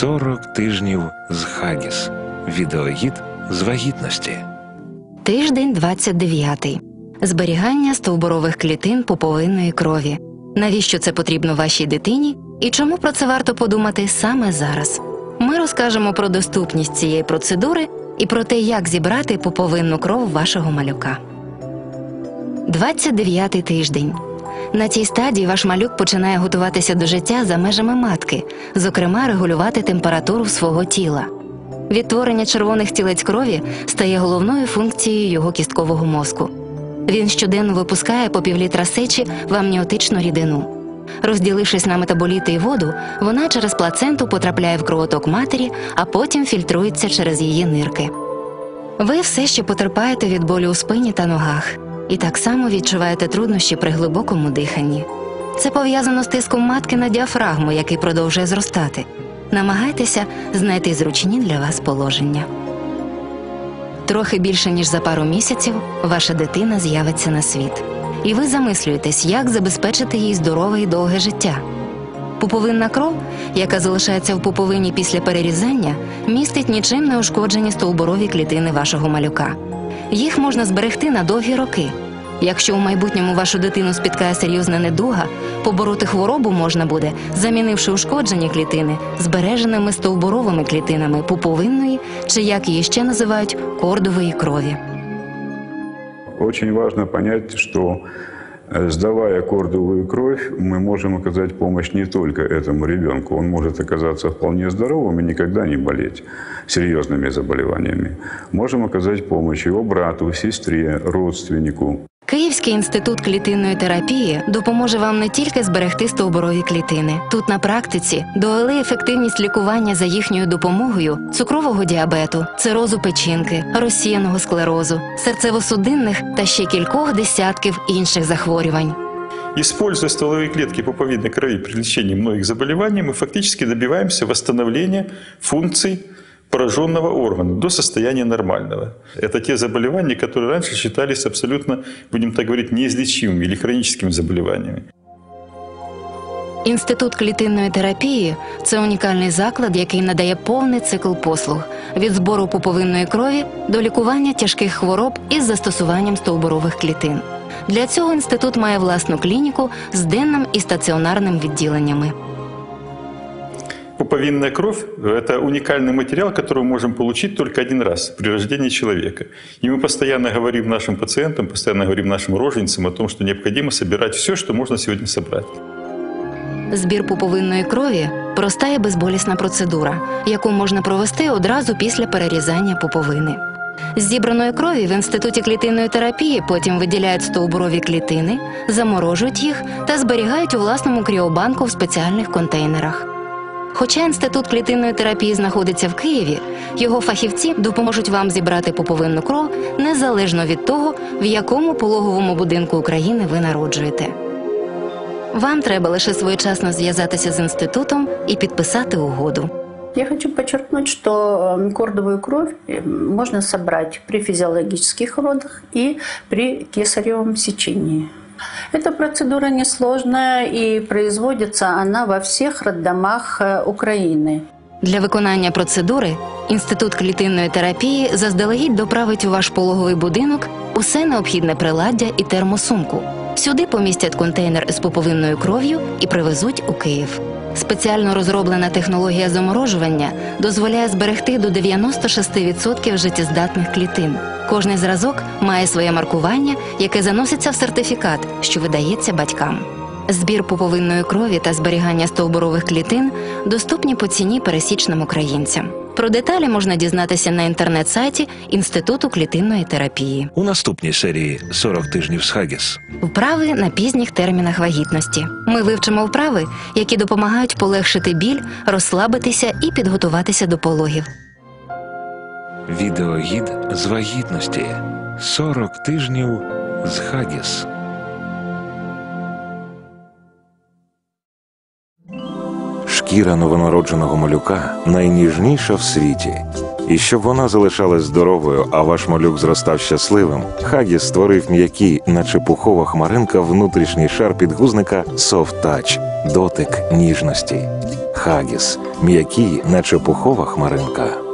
40 тижнів з Хагіс. Відеогід з вагітності. Тиждень 29. Зберігання стовбурових клітин пуповинної крові. Навіщо це потрібно вашій дитині і чому про це варто подумати саме зараз? Ми розкажемо про доступність цієї процедури і про те, як зібрати пуповинну кров вашого малюка. 29 тиждень. На цій стадії ваш малюк починає готуватися до життя за межами матки, зокрема регулювати температуру свого тіла. Відтворення червоних тілець крові стає головною функцією його кісткового мозку. Він щоденно випускає по півлітра сечі в амніотичну рідину. Розділившись на метаболіти і воду, вона через плаценту потрапляє в кровоток матері, а потім фільтрується через її нирки. Ви все ще потерпаєте від болю у спині та ногах, і так само відчуваєте труднощі при глибокому диханні. Це пов'язано з тиском матки на діафрагму, який продовжує зростати. Намагайтеся знайти зручні для вас положення. Трохи більше ніж за пару місяців ваша дитина з'явиться на світ, і ви замислюєтесь, як забезпечити їй здорове і довге життя. Пуповинна кров, яка залишається в пуповині після перерізання, містить нічим не ушкоджені стовбурові клітини вашого малюка. Їх можна зберегти на довгі роки. Якщо у майбутньому вашу дитину спіткає серйозна недуга, побороти хворобу можна буде, замінивши ушкоджені клітини збереженими стовбуровими клітинами пуповинної чи як її ще називають кордової крові. Очень важно понять, э, сдавая кордовую кровь, мы можем оказать помощь не только этому ребенку. Он может оказаться вполне здоровым и никогда не болеть серьезными заболеваниями. Можем оказать помощь его брату, сестре, родственнику. Київський інститут клітинної терапії допоможе вам не тільки зберегти стовбурові клітини. Тут на практиці довели ефективність лікування за їхньою допомогою цукрового діабету, цирозу печінки, розсіяного склерозу, серцево-судинних та ще кількох десятків інших захворювань. Используя стволовые клетки пуповидной крови при лечении многих заболеваний, мы фактически добиваемся восстановления функций пораженного органа до состояния нормального. Это те заболевания, которые раньше считались абсолютно, будем так говорить, неизлечимыми или хроническими заболеваниями. Інститут клітинної терапії це унікальний заклад, який надає повний цикл послуг від збору пуповинної крові до лікування тяжких хвороб із застосуванням стовбурових клітин. Для цього інститут має власну клініку з денним і стаціонарним відділеннями. Пуповинная кровь – это уникальный материал, который мы можем получить только один раз при рождении человека. И мы постоянно говорим нашим пациентам, постоянно говорим нашим роженицам о том, что необходимо собирать все, что можно сегодня собрать. Збір пуповинної крові проста і безболісна процедура, яку можна провести одразу після перерізання пуповини. З зібраної крові в інституті клітинної терапії потім виділяють стовбурові клітини, заморожують їх та зберігають у власному кріобанку в спеціальних контейнерах. Хоча інститут клітинної терапії знаходиться в Києві, його фахівці допоможуть вам зібрати пуповинну кров незалежно від того, в якому пологовому будинку України ви народжуєте. Вам треба лише своєчасно зв'язатися з інститутом і підписати угоду. Я хочу подчеркнуть, что э, кордовую кровь э, можно собрать при физиологических родах и при кесаревом сечении. Эта процедура несложная и производится она во всех роддомах э, Украины. Для виконання процедури інститут клітинної терапії заздалегідь доправить у ваш пологовий будинок усе необхідне приладдя і термосумку. Сюди помістять контейнер з пуповинною кров'ю і привезуть у Київ. Спеціально розроблена технологія заморожування дозволяє зберегти до 96% життєздатних клітин. Кожний зразок має своє маркування, яке заноситься в сертифікат, що видається батькам. Збір пуповинної крові та зберігання стовбурових клітин доступні по ціні пересічним українцям. Про деталі можна дізнатися на інтернет-сайті Інституту клітинної терапії. У наступній серії 40 тижнів з Хагіс. Вправи на пізніх термінах вагітності. Ми вивчимо вправи, які допомагають полегшити біль, розслабитися і підготуватися до пологів. Відеогід з вагітності. 40 тижнів з Хагіс. Шкіра новонародженого малюка найніжніша в світі. І щоб вона залишалась здоровою, а ваш малюк зростав щасливим, Хагіс створив м'які, наче пухова хмаринка, внутрішній шар підгузника Soft Touch – дотик ніжності. Хагіс, м'які, наче пухова хмаринка.